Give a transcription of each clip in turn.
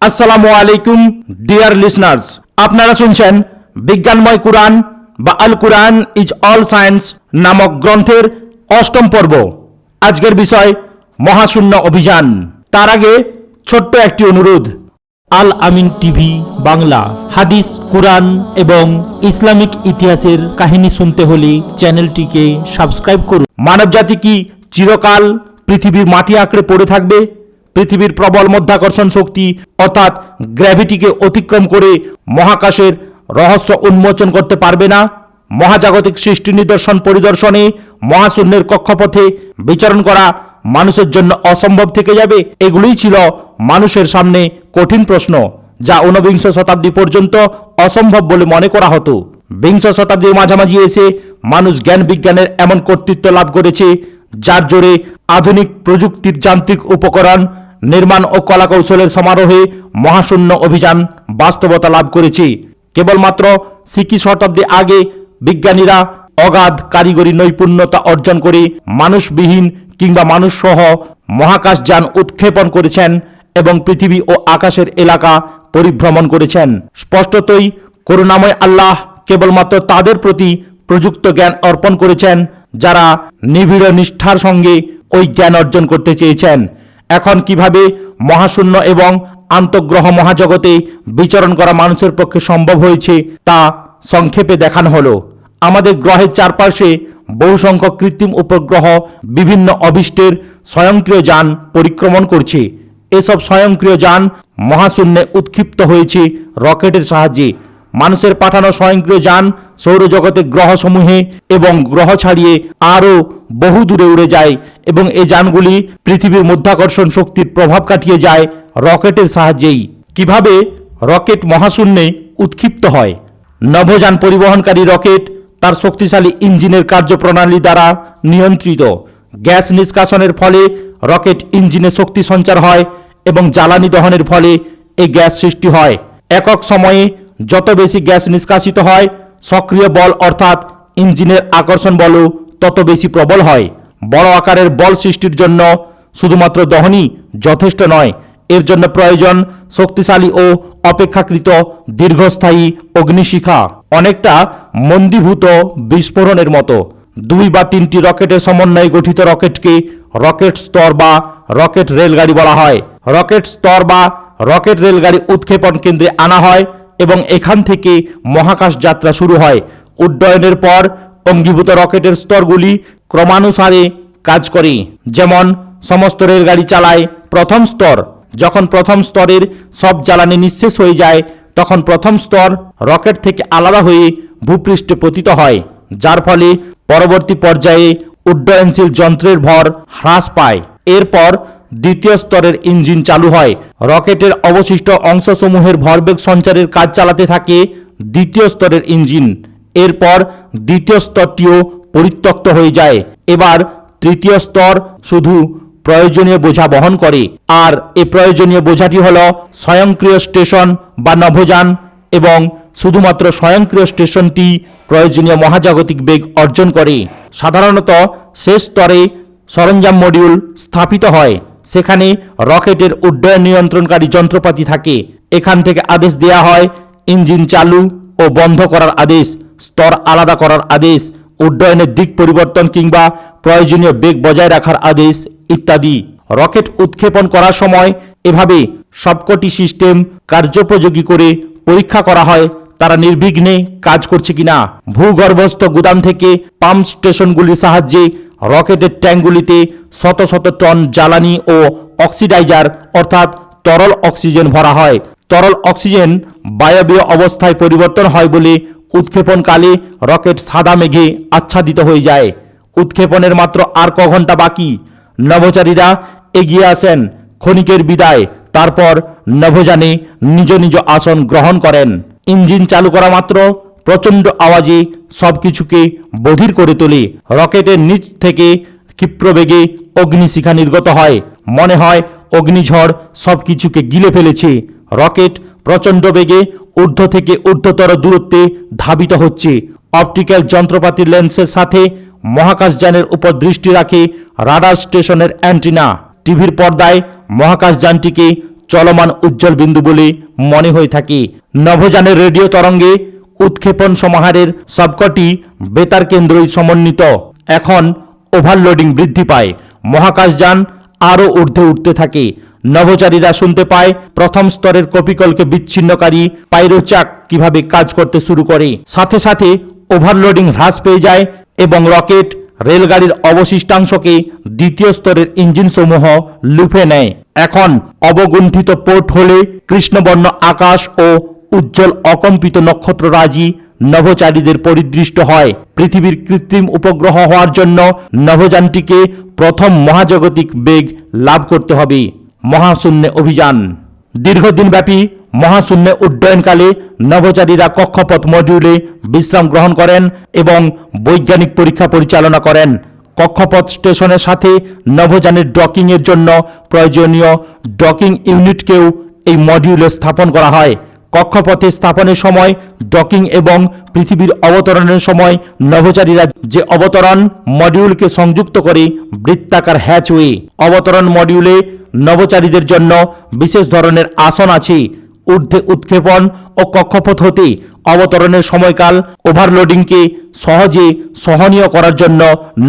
আসসালামু আলাইকুম deer listeners আপনারা শুনছেন বিজ্ঞানময় কুরআন বা Al Quran is all science নামক গ্রন্থের অষ্টম পর্ব আজকের বিষয় মহাশূন্য অভিযান তার আগে ছোট্ট একটি অনুরোধ আল আমিন টিভি বাংলা হাদিস কুরআন এবং ইসলামিক ইতিহাসের কাহিনী শুনতে হলে চ্যানেলটিকে সাবস্ক্রাইব করুন মানবজাতি কি চিরকাল পৃথিবীর মাটি আঁকড়ে পড়ে থাকবে পৃথিবীর প্রবল মধ্যাকর্ষণ শক্তি, অর্থাৎ গ্র্যাভিটিকে অতিক্রম করে মহাকাশের রহস্য উন্মোচন করতে পারবে না। মহাজাগতিক সৃষ্টি নিদর্শন পরিদর্শনে মহাশূন্যের কক্ষপথে বিচরণ করা মানুষের জন্য অসম্ভব থেকে যাবে, এগুলোই ছিল মানুষের সামনে কঠিন প্রশ্ন, যা ঊনবিংশ শতাব্দী পর্যন্ত অসম্ভব বলে মনে করা হতো। বিংশ শতাব্দীর মাঝামাঝি এসে মানুষ জ্ঞান বিজ্ঞানের এমন কর্তৃত্ব লাভ করেছে, যার জোরে আধুনিক প্রযুক্তির যান্ত্রিক উপকরণ নির্মাণ ও কলাকৌশলের সমারোহে মহাশূন্য অভিযান বাস্তবতা লাভ করেছে। কেবলমাত্র সিকি শতাব্দী আগে বিজ্ঞানীরা অগাধ কারিগরি নৈপুণ্যতা অর্জন করে মানুষবিহীন কিংবা মানুষসহ মহাকাশযান উৎক্ষেপণ করেছেন এবং পৃথিবী ও আকাশের এলাকা পরিভ্রমণ করেছেন। স্পষ্টতই করুণাময় আল্লাহ কেবলমাত্র তাদের প্রতি প্রযুক্ত জ্ঞান অর্পণ করেছেন, যারা নিবিড় নিষ্ঠার সঙ্গে ওই জ্ঞান অর্জন করতে চেয়েছেন। এখন কীভাবে মহাশূন্য এবং আন্তঃগ্রহ মহাজগতে বিচরণ করা মানুষের পক্ষে সম্ভব হয়েছে তা সংক্ষেপে দেখানো হলো। আমাদের গ্রহের চারপাশে বহু সংখ্যক কৃত্রিম উপগ্রহ, বিভিন্ন অভিষ্টের স্বয়ংক্রিয় যান পরিক্রমণ করছে। এসব স্বয়ংক্রিয় যান মহাশূন্যে উৎক্ষিপ্ত হয়েছে রকেটের সাহায্যে। মানুষের পাঠানো স্বয়ংক্রিয় যান সৌরজগতের গ্রহসমূহে এবং গ্রহ ছাড়িয়ে আরও বহু দূরে উড়ে যায় এবং এই যানগুলি পৃথিবীর মধ্যাকর্ষণ শক্তির প্রভাব কাটিয়ে যায় রকেটের সাহায্যেই। কীভাবে রকেট মহাশূন্যে উৎক্ষিপ্ত হয়? নভোযান পরিবহনকারী রকেট তার শক্তিশালী ইঞ্জিনের কার্যপ্রণালী দ্বারা নিয়ন্ত্রিত। গ্যাস নিষ্কাশনের ফলে রকেট ইঞ্জিনে শক্তি সঞ্চার হয় এবং জ্বালানি দহনের ফলে এই গ্যাস সৃষ্টি হয়। একক সময়ে যত বেশি গ্যাস নিষ্কাশিত হয়, সক্রিয় বল অর্থাৎ ইঞ্জিনের আকর্ষণ বলও তত বেশি প্রবল হয়। বড় আকারের বল সৃষ্টির জন্য শুধুমাত্র দহনই যথেষ্ট নয়, এর জন্য প্রয়োজন শক্তিশালী ও অপেক্ষাকৃত দীর্ঘস্থায়ী অগ্নিশিখা। অনেকটা মন্দীভূত বিস্ফোরণের মতো। দুই বা তিনটি রকেটের সমন্বয়ে গঠিত রকেটকে রকেট স্তর বা রকেট রেলগাড়ি বলা হয়। রকেট স্তর বা রকেট রেলগাড়ি উৎক্ষেপণ কেন্দ্রে আনা হয়। এবং এখান থেকে মহাকাশ যাত্রা শুরু হয়। উড্ডয়নের পর অঙ্গীভূত রকেটের স্তরগুলি ক্রমানুসারে কাজ করে। যেমন, সমস্ত রেলগাড়ি চালায় প্রথম স্তর। যখন প্রথম স্তরের সব জ্বালানি নিঃশেষ হয়ে যায়, তখন প্রথম স্তর রকেট থেকে আলাদা হয়ে ভূপৃষ্ঠে পতিত হয়, যার ফলে পরবর্তী পর্যায়ে উড্ডয়নশীল যন্ত্রের ভর হ্রাস পায়। এরপর দ্বিতীয় স্তরের ইঞ্জিন চালু হয়। রকেটের অবশিষ্ট অংশসমূহের ভরবেগ সঞ্চারের কাজ চালাতে থাকে দ্বিতীয় স্তরের ইঞ্জিন। এরপর দ্বিতীয় স্তরটিও পরিত্যক্ত হয়ে যায়। এবার তৃতীয় স্তর শুধু প্রয়োজনীয় বোঝা বহন করে। আর এ প্রয়োজনীয় বোঝাটি হল স্বয়ংক্রিয় স্টেশন বা নভোযান এবং শুধুমাত্র স্বয়ংক্রিয় স্টেশনটি প্রয়োজনীয় মহাজাগতিক বেগ অর্জন করে। সাধারণত শেষ স্তরে সরঞ্জাম মডিউল স্থাপিত হয়। সেখানে রকেটের উড্ডয়ন নিয়ন্ত্রণকারী যন্ত্রপাতি থাকে। এখান থেকে আদেশ দেয়া হয়, ইঞ্জিন চালু ও বন্ধ করার আদেশ, স্তর আলাদা করার আদেশ, উড্ডয়নের দিক পরিবর্তন কিংবা প্রয়োজনীয় বেগ বজায় রাখার আদেশ ইত্যাদি। রকেট উৎক্ষেপণ করার সময় এভাবে সবকটি সিস্টেম কার্যোপযোগী করে পরীক্ষা করা হয়, তারা নির্বিঘ্নে কাজ করছে কিনা। ভূগর্ভস্থ গুদাম থেকে পাম্প স্টেশনগুলির সাহায্যে রকেটের ট্যাঙ্কগুলিতে শত শত টন জ্বালানি ও অক্সিডাইজার, অর্থাৎ তরল অক্সিজেন ভরা হয়। তরল অক্সিজেন বায়বীয় অবস্থায় পরিবর্তন হয় বলে উৎক্ষেপণকালে রকেট সাদা মেঘে আচ্ছাদিত হয়ে যায়। উৎক্ষেপণের মাত্র আর ক ঘণ্টা বাকি। নভোচারীরা এগিয়ে আসেন। ক্ষণিকের বিদায়। তারপর নভোযানে নিজ নিজ আসন গ্রহণ করেন। ইঞ্জিন চালু করা মাত্র প্রচণ্ড আওয়াজে সব কিছুকে বধির করে তোলে। রকেটের নিচ থেকে ক্ষিপ্রবেগে অগ্নিশিখা নির্গত হয়। মনে হয় অগ্নিঝড় সব কিছুকে গিলে ফেলেছে। রকেট প্রচণ্ড বেগে ঊর্ধ্ব থেকে ঊর্ধ্বতর দূরত্বে ধাবিত হচ্ছে। অপটিক্যাল যন্ত্রপাতির লেন্সের সাথে মহাকাশযানের উপর দৃষ্টি রাখে রাডার স্টেশনের অ্যান্টিনা। টিভির পর্দায় মহাকাশযানটিকে চলমান উজ্জ্বল বিন্দু বলে মনে হয়ে থাকে। নভোযানের রেডিও তরঙ্গে উৎক্ষেপণ সমাহারের সবকটি বেতার কেন্দ্রই সমন্বিত। এখন ওভারলোডিং বৃদ্ধি পায়। মহাকাশযান আরও ঊর্ধ্বে উঠতে থাকে। নভোচারীরা শুনতে পায়, প্রথম স্তরের কপিকলকে বিচ্ছিন্নকারী পাইরোচাক কীভাবে কাজ করতে শুরু করে। সাথে সাথে ওভারলোডিং হ্রাস পেয়ে যায় এবং রকেট রেলগাড়ির অবশিষ্টাংশকে দ্বিতীয় স্তরের ইঞ্জিনসমূহ লুফে নেয়। এখন অবগুণ্ঠিত পোর্ট হলে কৃষ্ণবর্ণ আকাশ ও উজ্জ্বল অকম্পিত নক্ষত্ররাজি নভোচারীদের পরিদৃষ্ট হয়। পৃথিবীর কৃত্রিম উপগ্রহ হওয়ার জন্য নভোযানটিকে প্রথম মহাজাগতিক বেগ লাভ করতে হবে। মহাশূন্যে অভিযান। দীর্ঘদিনব্যাপী মহাশূন্যে উড্ডয়নকালে নভোচারীরা কক্ষপথ মডিউলে বিশ্রাম গ্রহণ করেন এবং বৈজ্ঞানিক পরীক্ষা পরিচালনা করেন। কক্ষপথ স্টেশনের সাথে নভোযানের ডকিংয়ের জন্য প্রয়োজনীয় ডকিং ইউনিটকেও এই মডিউলে স্থাপন করা হয়। কক্ষপথে স্থাপনের সময় ডকিং এবং পৃথিবীর অবতরণের সময় নভোচারীরা যে অবতরণ মডিউলকে সংযুক্ত করে বৃত্তাকার হ্যাচওয়ে অবতরণ মডিউলে নভোচারীদের জন্য বিশেষ ধরনের আসন আছে। ঊর্ধ্বে উৎক্ষেপণ ও কক্ষপথ হতে অবতরণের সময়কাল ওভারলোডিংকে সহজে সহনীয় করার জন্য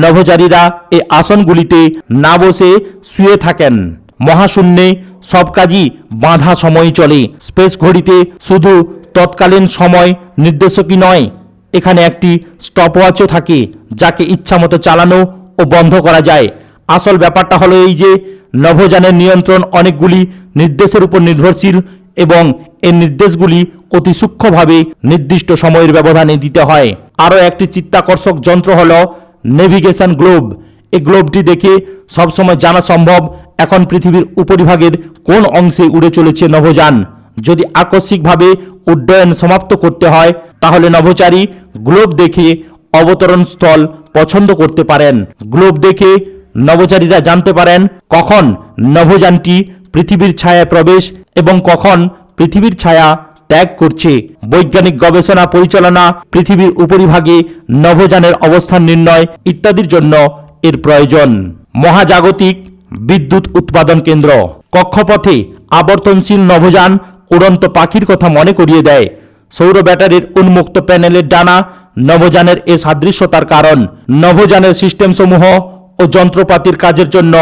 নভোচারীরা এই আসনগুলিতে না বসে শুয়ে থাকেন। মহাশূন্যে সব কাজই বাঁধা সময় চলে। স্পেস ঘড়িতে শুধু তৎকালীন সময় নির্দেশকই নয়, এখানে একটি স্টপওয়াচও থাকে, যাকে ইচ্ছামতো চালানো ও বন্ধ করা যায়। আসল ব্যাপারটা হলো এই যে, নভোযানের নিয়ন্ত্রণ অনেকগুলি নির্দেশের উপর নির্ভরশীল এবং এই নির্দেশগুলি অতি সূক্ষ্মভাবে নির্দিষ্ট সময়ের ব্যবধানে দিতে হয়। আরও একটি চিত্তাকর্ষক যন্ত্র হল নেভিগেশন গ্লোব। এই গ্লোবটি দেখে সবসময় জানা সম্ভব এখন পৃথিবীর উপরিভাগের কোন অংশে উড়ে চলেছে নভোযান? যদি আকস্মিকভাবে উড্ডয়ন সমাপ্ত করতে হয়, তাহলে নভোচারী গ্লোব দেখে অবতরণ স্থল পছন্দ করতে পারেন। গ্লোব দেখে নভোচারীরা জানতে পারেন কখন নভোযানটি পৃথিবীর ছায়ায় প্রবেশ এবং কখন পৃথিবীর ছায়া ত্যাগ করছে। বৈজ্ঞানিক গবেষণা পরিচালনা পৃথিবীর উপরিভাগে নভোযানের অবস্থান নির্ণয় ইত্যাদির জন্য এর প্রয়োজন। মহাজাগতিক বিদ্যুৎ উৎপাদন কেন্দ্র। কক্ষপথে আবর্তনশীল নভোযান উড়ন্ত পাখির কথা মনে করিয়ে দেয়। সৌর ব্যাটারির উন্মুক্ত প্যানেলের ডানা নভোযানের এ সাদৃশ্যতার কারণ। নভোযানের সিস্টেমসমূহ ও যন্ত্রপাতির কাজের জন্য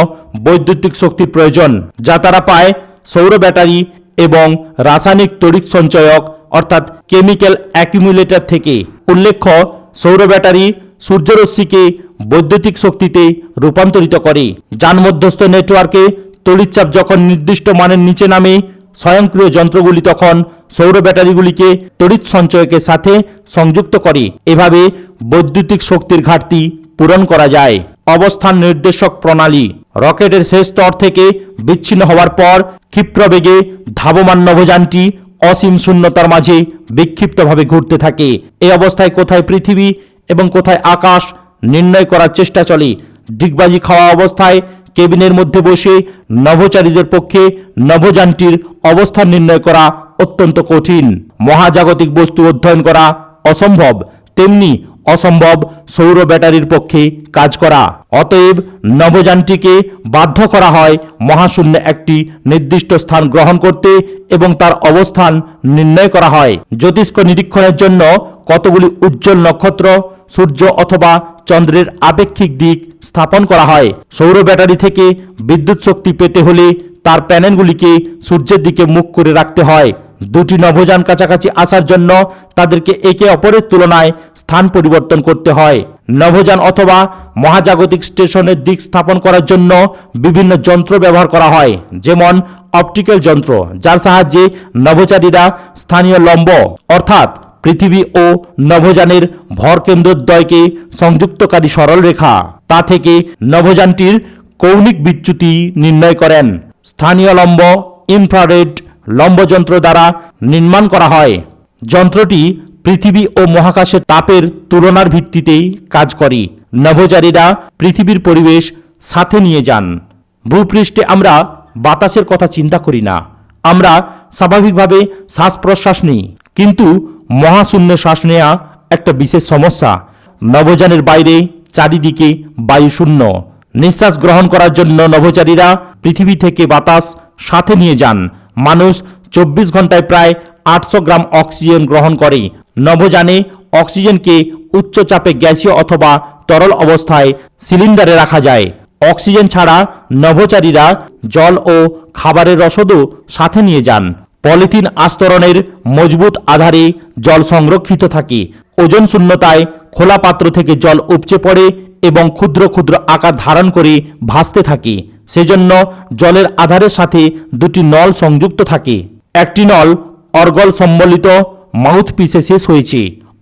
বৈদ্যুতিক শক্তির প্রয়োজন, যা তারা পায় সৌর ব্যাটারি এবং রাসায়নিক তড়িৎ সঞ্চয়ক, অর্থাৎ কেমিক্যাল অ্যাকিউমুলেটর থেকে। উল্লেখ্য, সৌর ব্যাটারি সূর্যরশ্মিকে বৈদ্যুতিক শক্তিতে রূপান্তরিত করে। যান মধ্যস্থ নেটওয়ার্কে তড়িৎচাপ যখন নির্দিষ্ট মানের নিচে নামে, স্বয়ংক্রিয় যন্ত্রগুলি তখন সৌর ব্যাটারিগুলিকে তড়িৎ সঞ্চয়কের সাথে সংযুক্ত করে। এভাবে বৈদ্যুতিক শক্তির ঘাটতি পূরণ করা যায়। অবস্থান নির্দেশক প্রণালী। রকেটের শেষ স্তর থেকে বিচ্ছিন্ন হওয়ার পর ক্ষিপ্রবেগে ধাবমান নভোযানটি অসীম শূন্যতার মাঝে বিক্ষিপ্তভাবে ঘুরতে থাকে। এই অবস্থায় কোথায় পৃথিবী এবং কোথায় আকাশ, নির্ণয় করার চেষ্টা চলে। ডিগবাজি খাওয়া অবস্থায় কেবিনের মধ্যে বসে নভোচারীদের পক্ষে নভোযানটির অবস্থান নির্ণয় করা অত্যন্ত কঠিন। মহাজাগতিক বস্তু অধ্যয়ন করা অসম্ভব, তেমনি অসম্ভব সৌর ব্যাটারির পক্ষে কাজ করা। অতএব নভোযানটিকে বাধ্য করা হয় মহাশূন্যে একটি নির্দিষ্ট স্থান গ্রহণ করতে এবং তার অবস্থান নির্ণয় করা হয়। জ্যোতিষ্ক নিরীক্ষণের জন্য কতগুলি উজ্জ্বল নক্ষত্র সূর্য অথবা চন্দ্রের আপেক্ষিক দিক স্থাপন করা হয়। সৌর ব্যাটারি থেকে বিদ্যুৎ শক্তি পেতে হলে তার প্যানেলগুলিকে সূর্যের দিকে মুখ করে রাখতে হয়। দুটি নভোযান কাছাকাছি আসার জন্য তাদেরকে একে অপরের তুলনায় স্থান পরিবর্তন করতে হয়। নভোযান অথবা মহাজাগতিক স্টেশনের দিক স্থাপন করার জন্য বিভিন্ন যন্ত্র ব্যবহার করা হয়, যেমন অপটিক্যাল যন্ত্র, যার সাহায্যে নভোচারীরা স্থানীয় লম্ব, অর্থাৎ পৃথিবী ও নভোযানের ভরকেন্দ্রদ্বয়কে সংযুক্তকারী সরলরেখা তা থেকে নভোযানটির কৌণিক বিচ্যুতি নির্ণয় করেন। স্থানীয় লম্ব, ইনফ্রারেড লম্বযন্ত্র দ্বারা নির্মাণ করা হয়। যন্ত্রটি পৃথিবী ও মহাকাশের তাপের তুলনার ভিত্তিতেই কাজ করে। নভোচারীরা পৃথিবীর পরিবেশ সাথে নিয়ে যান। ভূপৃষ্ঠে আমরা বাতাসের কথা চিন্তা করি না। আমরা স্বাভাবিকভাবে শ্বাস প্রশ্বাস নিই। কিন্তু মহাশূন্য শ্বাস নেওয়া একটা বিশেষ সমস্যা। নভোযানের বাইরে চারিদিকে বায়ু শূন্য। নিঃশ্বাস গ্রহণ করার জন্য নভোচারীরা পৃথিবী থেকে বাতাস সাথে নিয়ে যান। মানুষ চব্বিশ ঘন্টায় প্রায় আটশো গ্রাম অক্সিজেন গ্রহণ করে। নভোযানে অক্সিজেনকে উচ্চ চাপে গ্যাসীয় অথবা তরল অবস্থায় সিলিন্ডারে রাখা যায়। অক্সিজেন ছাড়া নভোচারীরা জল ও খাবারের রসদও সাথে নিয়ে যান। পলিথিন আস্তরণের মজবুত আধারে জল সংরক্ষিত থাকে। ওজন শূন্যতায় খোলা পাত্র থেকে জল উপচে পড়ে এবং ক্ষুদ্র ক্ষুদ্র আকার ধারণ করে ভাসতে থাকে। সেজন্য জলের আধারের সাথে দুটি নল সংযুক্ত থাকে। একটি নল অর্গল সম্বলিত মাউথ পিসে শেষ হয়েছে,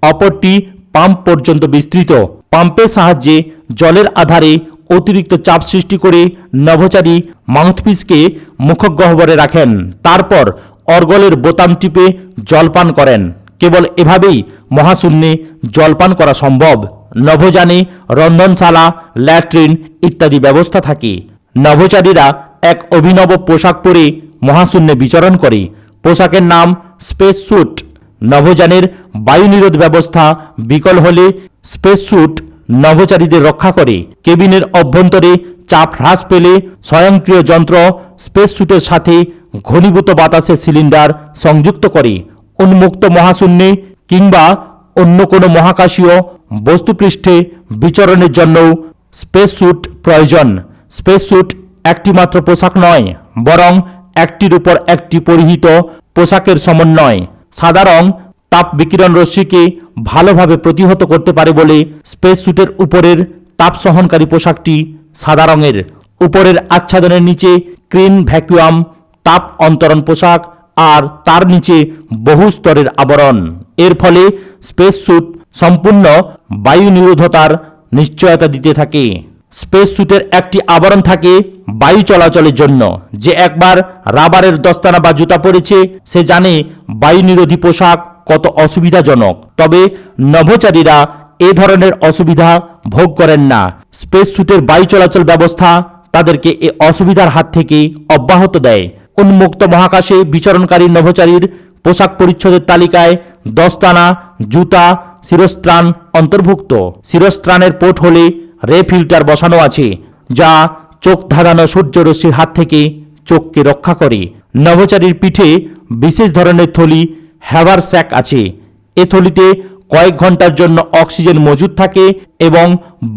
অপরটি পাম্প পর্যন্ত বিস্তৃত। পাম্পের সাহায্যে জলের আধারে অতিরিক্ত চাপ সৃষ্টি করে নভোচারী মাউথপিসকে মুখগহ্বরে রাখেন। তারপর অর্গলের বোতাম টিপে জলপান করেন। কেবল এভাবেই মহাশূন্যে জলপান করা সম্ভব। নভোযানে রন্ধনশালা, ল্যাট্রিন ইত্যাদি ব্যবস্থা থাকে। নভোচারীরা এক অভিনব পোশাক পরে মহাশূন্যে বিচরণ করে। পোশাকের নাম স্পেস স্যুট। নভোযানের বায়ু নিরোধ ব্যবস্থা বিকল হলে স্পেস স্যুট নভোচারীদের রক্ষা করে। কেবিনের অভ্যন্তরে চাপ হ্রাস পেলে স্বয়ংক্রিয় যন্ত্র স্পেস স্যুটের সাথে ঘনীভূত বাতাসের সিলিন্ডার সংযুক্ত করে উন্মুক্ত মহাশূন্যে কিংবা অন্য কোনো মহাকাশীয় বস্তুপৃষ্ঠে বিচরণের জন্যও স্পেস স্যুট প্রয়োজন। স্পেস স্যুট একটিমাত্র পোশাক নয়, বরং একটির উপর একটি পরিহিত পোশাকের সমন্বয়। সাদা রং তাপ বিকিরণ রশ্মিকে ভালোভাবে প্রতিহত করতে পারে বলে স্পেস স্যুটের উপরের তাপ সহনকারী পোশাকটি সাদা রঙের। উপরের আচ্ছাদনের নিচে ক্রিন ভ্যাকুয়াম তাপ অন্তরণ পোশাক আর তার নিচে বহু স্তরের আবরণ। এর ফলে স্পেস স্যুট সম্পূর্ণ বায়ু নিরোধতার নিশ্চয়তা দিতে থাকে। স্পেস স্যুটের একটি আবরণ থাকে বায়ু চলাচলের জন্য, যে একবার রাবারের দস্তানা বা জুতা পরেছে, সে জানে বায়ু নিরোধী পোশাক কত অসুবিধাজনক। তবে নভোচারীরা এ ধরনের অসুবিধা ভোগ করেন না। স্পেস স্যুটের বায়ু চলাচল ব্যবস্থা তাদেরকে এ অসুবিধার হাত থেকে অব্যাহত দেয়। উন্মুক্ত মহাকাশে বিচরণকারী নভোচারীর পোশাক পরিচ্ছদের তালিকায় দস্তানা, জুতা, শিরস্ত্রাণ অন্তর্ভুক্ত। শিরস্ত্রাণের পোর্ট হলে রে ফিল্টার বসানো আছে, যা চোখ ধাঁধানো সূর্যরশ্মির হাত থেকে চোখকে রক্ষা করে। নভোচারীর পিঠে বিশেষ ধরনের থলি হ্যাভার স্যাক আছে। এ থলিতে কয়েক ঘণ্টার জন্য অক্সিজেন মজুদ থাকে এবং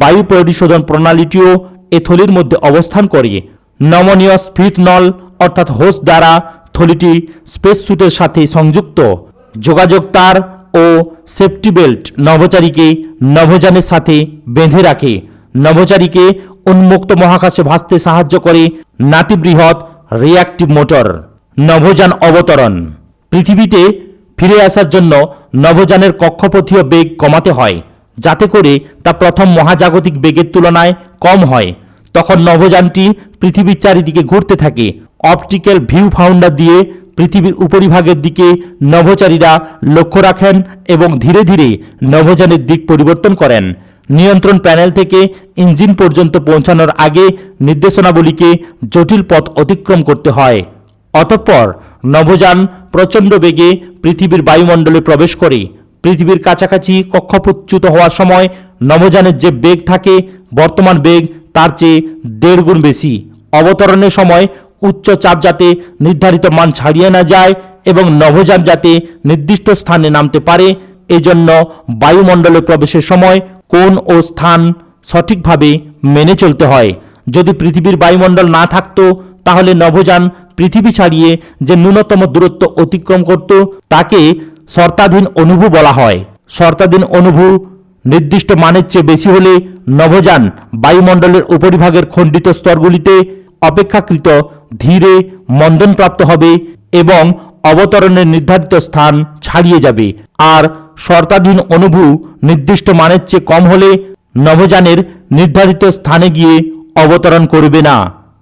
বায়ু পরিশোধন প্রণালীটিও এ থলির মধ্যে অবস্থান করে। নমনীয় স্ফীত নল অর্থাৎ হোস দ্বারা থলিটি স্পেস স্যুটের সাথে সংযুক্ত। যোগাযোগ তার ও সেফটি বেল্ট নভোচারীকে নভোযানের সাথে বেঁধে রাখে। নভোচারীকে উন্মুক্ত মহাকাশে ভাসতে সাহায্য করে নাতিবৃহৎ রিয়াক্টিভ মোটর, নভোযান অবতরণ। পৃথিবীতে ফিরে আসার জন্য নভোযানের কক্ষপথীয় বেগ কমাতে হয়, যাতে করে তা প্রথম মহাজাগতিক বেগের তুলনায় কম হয়। তখন নভোযানটি পৃথিবীর চারিদিকে ঘুরতে থাকে অপটিক্যাল ভিউ ফাউন্ডার দিয়ে পৃথিবীর উপরিভাগের দিকে নভোচারীরা লক্ষ্য রাখেন এবং ধীরে ধীরে নভোযানের দিক পরিবর্তন করেন। নিয়ন্ত্রণ প্যানেল থেকে ইঞ্জিন পর্যন্ত পৌঁছানোর আগে নির্দেশনাবলীকে জটিল পথ অতিক্রম করতে হয়। অতঃপর নভোযান প্রচণ্ড বেগে পৃথিবীর বায়ুমণ্ডলে প্রবেশ করে। পৃথিবীর কাছাকাছি কক্ষপথচ্যুত হওয়ার সময় নভোযানের যে বেগ থাকে, বর্তমান বেগ, তার চেয়ে দেড় গুণ বেশি। অবতরণের সময় উচ্চ চাপ যাতে নির্ধারিত মান ছাড়িয়ে না যায় এবং নভোযান যাতে নির্দিষ্ট স্থানে নামতে পারে, এজন্য বায়ুমণ্ডলে প্রবেশের সময় কোন ও স্থান সঠিকভাবে মেনে চলতে হয়। যদি পৃথিবীর বায়ুমণ্ডল না থাকতো, তাহলে নভোযান পৃথিবী ছাড়িয়ে যে ন্যূনতম দূরত্ব অতিক্রম করত, তাকে শর্তাধীন অনুভু বলা হয়। শর্তাধীন অনুভু নির্দিষ্ট মানের চেয়ে বেশি হলে নভোযান বায়ুমণ্ডলের উপরিভাগের খণ্ডিত স্তরগুলিতে অপেক্ষাকৃত ধীরে মন্দনপ্রাপ্ত হবে এবং অবতরণের নির্ধারিত স্থান ছাড়িয়ে যাবে। আর শর্তাধীন অনুভু নির্দিষ্ট মানের চেয়ে কম হলে নভোযানের নির্ধারিত স্থানে গিয়ে অবতরণ করবে না।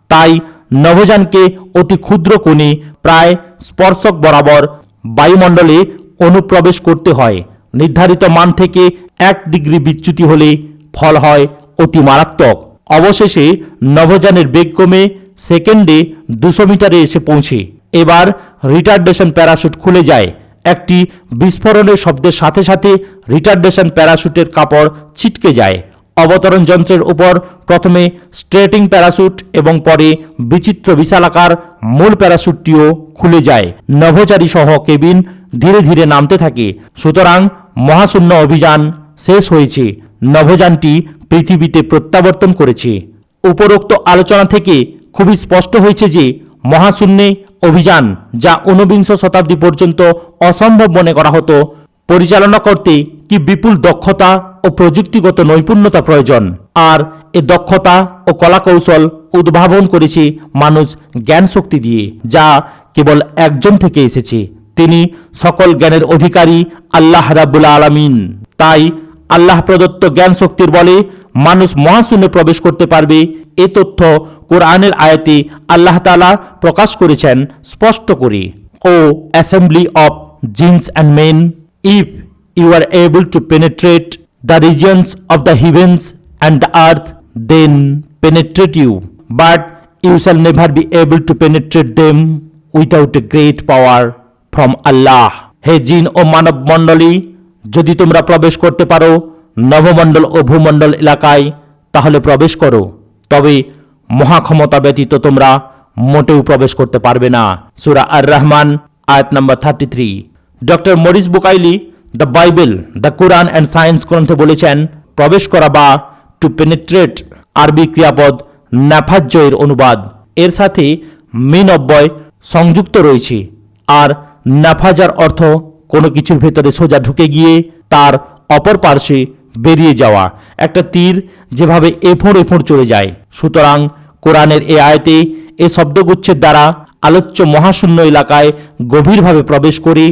তাই নভোযানকে অতি ক্ষুদ্র কোণে প্রায় স্পর্শক বরাবর বায়ুমণ্ডলে অনুপ্রবেশ করতে হয়। নির্ধারিত মান থেকে এক ডিগ্রি বিচ্যুতি হলে ফল হয় অতি মারাত্মক। অবশেষে নভোযানের বেগ কমে সেকেন্ডে দুশো মিটারে এসে পৌঁছে। এবার রিটার্ডেশন প্যারাশুট খুলে যায়। একটি বিস্ফোরণের শব্দের সাথে সাথে রিটার্ডেশন প্যারাশুটের কাপড় ছিটকে যায়। অবতরণ যন্ত্রের উপর প্রথমে স্ট্রেটিং প্যারাশুট এবং পরে বিচিত্র বিশালাকার মূল প্যারাশুটটিও খুলে যায়। নভোচারী সহ কেবিন ধীরে ধীরে নামতে থাকে। সুতরাং মহাশূন্য অভিযান শেষ হয়েছে। নভোযানটি পৃথিবীতে প্রত্যাবর্তন করেছে। উপরোক্ত আলোচনা থেকে খুবই স্পষ্ট হয়েছে যে মহাশূন্যে অভিযান যা ঊনবিংশ শতাব্দী পর্যন্ত অসম্ভব মনে করা হতো, পরিচালনা করতে কি বিপুল দক্ষতা ও প্রযুক্তিগত নৈপুণ্যতা প্রয়োজন? আর এ দক্ষতা ও কলাকৌশল উদ্ভাবন করেছে মানুষ জ্ঞান শক্তি দিয়ে, যা কেবল একজন থেকে এসেছে। তিনি সকল জ্ঞানের অধিকারী আল্লাহ রাব্বুল আলামিন। তাই আল্লাহ প্রদত্ত জ্ঞান শক্তির বলে মানুষ মহাশূন্যে প্রবেশ করতে পারবে, এ তথ্য কোরআনের আয়াতে আল্লাহ তাআলা প্রকাশ করেছেন স্পষ্ট করে। O assembly of jinns and men, if you are able to penetrate the regions of the heavens and the earth, then penetrate you. But you shall never be able to penetrate them without a great power from Allah. হে জিন ও মানব মণ্ডলী যদি তোমরা প্রবেশ করতে পারো নবমণ্ডল ও ভূমণ্ডল এলাকায় তাহলে প্রবেশ করো। তবে মহাক্ষমতা ব্যতীত তোমরা মোটেও প্রবেশ করতে পারবে না। সুরা আর রহমান আয়াত number thirty three doctor Maurice Bucaille, the Bible, the Quran and science গ্রন্থে বলেছেন, প্রবেশ করা বা টু পেনিট্রেট আরবি ক্রিয়াপদ নাফাজ্য এর অনুবাদ। এর সাথে মিন অব্যয় সংযুক্ত রয়েছে। আর নাফাজার অর্থ কোনো কিছুর ভেতরে সোজা ঢুকে গিয়ে তার অপর পার্শ্বে বেরিয়ে যাওয়া। একটা তীর যেভাবে এফোঁড় এফোঁড় চলে যায়। সুতরাং কোরআনের এ আয়তে এ শব্দগুচ্ছের দ্বারা আলোচ্য মহাশূন্য এলাকায় গভীরভাবে প্রবেশ করে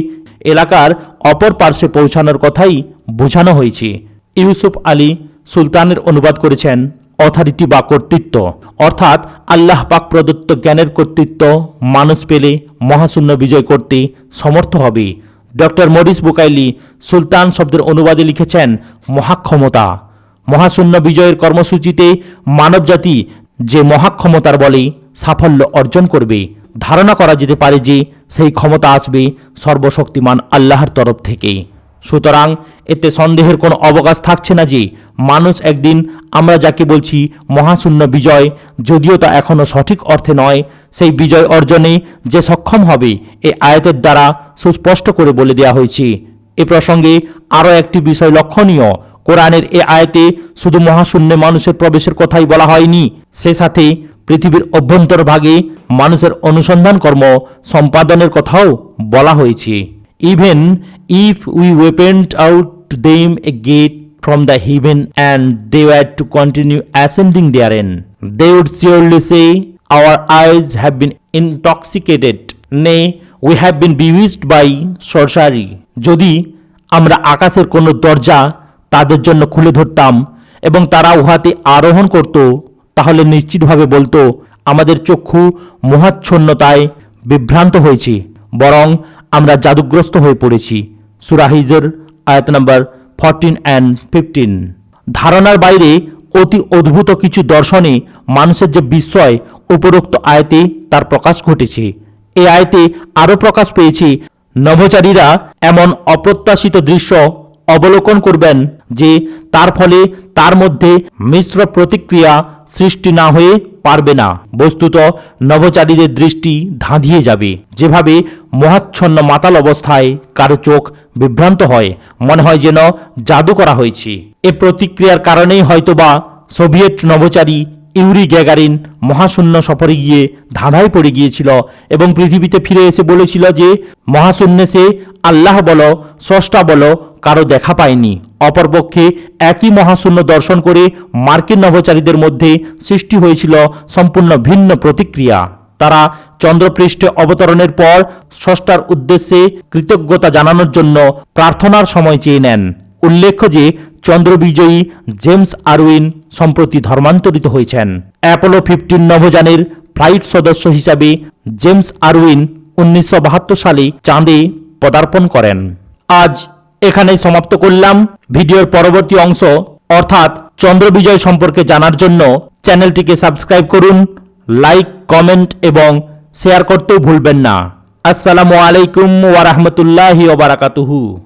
এলাকার অপর পার্শ্বে পৌঁছানোর কথাই বোঝানো হয়েছে। ইউসুফ আলী সুলতানের অনুবাদ করেছেন অথরিটি বা কর্তৃত্ব। অর্থাৎ আল্লাহ পাক প্রদত্ত জ্ঞানের কর্তৃত্ব মানুষ পেলে মহাশূন্য বিজয় করতে সমর্থ হবে। ডক্টর মরিস বুকাইলি সুলতান শব্দের অনুবাদে লিখেছেন মহাক্ষমতা। মহাশূন্য বিজয়ের কর্মসূচিতে মানবজাতি যে মহাক্ষমতার বলে সাফল্য অর্জন করবে, ধারণা করা যেতে পারে যে সেই ক্ষমতা আসবে সর্বশক্তিমান আল্লাহর তরফ থেকে। সুতরাং এতে সন্দেহের কোনো অবকাশ থাকছে না যে মানুষ একদিন আমরা যাকে বলছি মহাশূন্য বিজয়, যদিও তা এখনও সঠিক অর্থে নয়, সেই বিজয় অর্জনে যে সক্ষম হবে এই আয়াতের দ্বারা সুস্পষ্ট করে বলে দেওয়া হয়েছে। এ প্রসঙ্গে আরও একটি বিষয় লক্ষণীয়। কোরআনের এ আয়তে শুধু মহাশূন্যে মানুষের প্রবেশের কথাই বলা হয়নি, সে সাথে পৃথিবীর অভ্যন্তরভাগে মানুষের অনুসন্ধান কর্ম সম্পাদনের কথাও বলা হয়েছে। Even if we opened out them a gate from the heaven and they were to continue ascending therein they would surely say our eyes have been intoxicated nay we have been bewitched by sorcery যদি আমরা আকাশের কোনো দরজা তাদের জন্য খুলে ধরতাম এবং তারা উহাতে আরোহণ করত, তাহলে নিশ্চিতভাবে বলতো, আমাদের চক্ষু মহাচ্ছন্নতায় বিভ্রান্ত হয়েছে, বরং আমরা জাদুগ্রস্ত হয়ে পড়েছি। সুরাহিজের আয়াত নাম্বার ফরটিন অ্যান্ড ফিফটিন ধারণার বাইরে অতি অদ্ভুত কিছু দর্শনে মানুষের যে বিস্ময়, উপরোক্ত আয়তে তার প্রকাশ ঘটেছে। এ আয়তে আরও প্রকাশ পেয়েছে নভোচারীরা এমন অপ্রত্যাশিত দৃশ্য অবলোকন করবেন যে তার ফলে তার মধ্যে মিশ্র প্রতিক্রিয়া সৃষ্টি না হয়ে পারবে না। বস্তুত নভোচারীদের দৃষ্টি ধাঁধিয়ে যাবে। যেভাবে মহাচ্ছন্ন মাতাল অবস্থায় কারও চোখ বিভ্রান্ত হয়, মনে হয় যেন জাদু করা হয়েছে। এ প্রতিক্রিয়ার কারণেই হয়তোবা সোভিয়েত নভোচারী ইউরি গ্যাগারিন মহাশূন্য সফরে গিয়ে ধাঁধায় পড়ে গিয়েছিল এবং পৃথিবীতে ফিরে এসে বলেছিল যে মহাশূন্যে সে আল্লাহ বলো, স্রষ্টা বলো, কারও দেখা পায়নি। অপরপক্ষে একই মহাশূন্য দর্শন করে মার্কিন নভোচারীদের মধ্যে সৃষ্টি হয়েছিল সম্পূর্ণ ভিন্ন প্রতিক্রিয়া। তারা চন্দ্রপৃষ্ঠে অবতরণের পর স্রষ্টার উদ্দেশ্যে কৃতজ্ঞতা জানানোর জন্য প্রার্থনার সময় চেয়ে নেন। উল্লেখ্য যে চন্দ্রবিজয়ী জেমস আরউইন সম্প্রতি ধর্মান্তরিত হয়েছেন। অ্যাপোলো ফিফটিন নভোযানের ফ্লাইট সদস্য হিসাবে জেমস আরউইন উনিশশো বাহাত্তর সালে চাঁদে পদার্পণ করেন। আজ এখানেই সমাপ্ত করলাম। ভিডিওর পরবর্তী অংশ, অর্থাৎ চন্দ্রবিজয় সম্পর্কে জানার জন্য চ্যানেলটিকে সাবস্ক্রাইব করুন, লাইক, কমেন্ট এবং শেয়ার করতেও ভুলবেন না। আসসালামু আলাইকুম ওয়ারহমতুল্লাহি ওবারাকাতুহু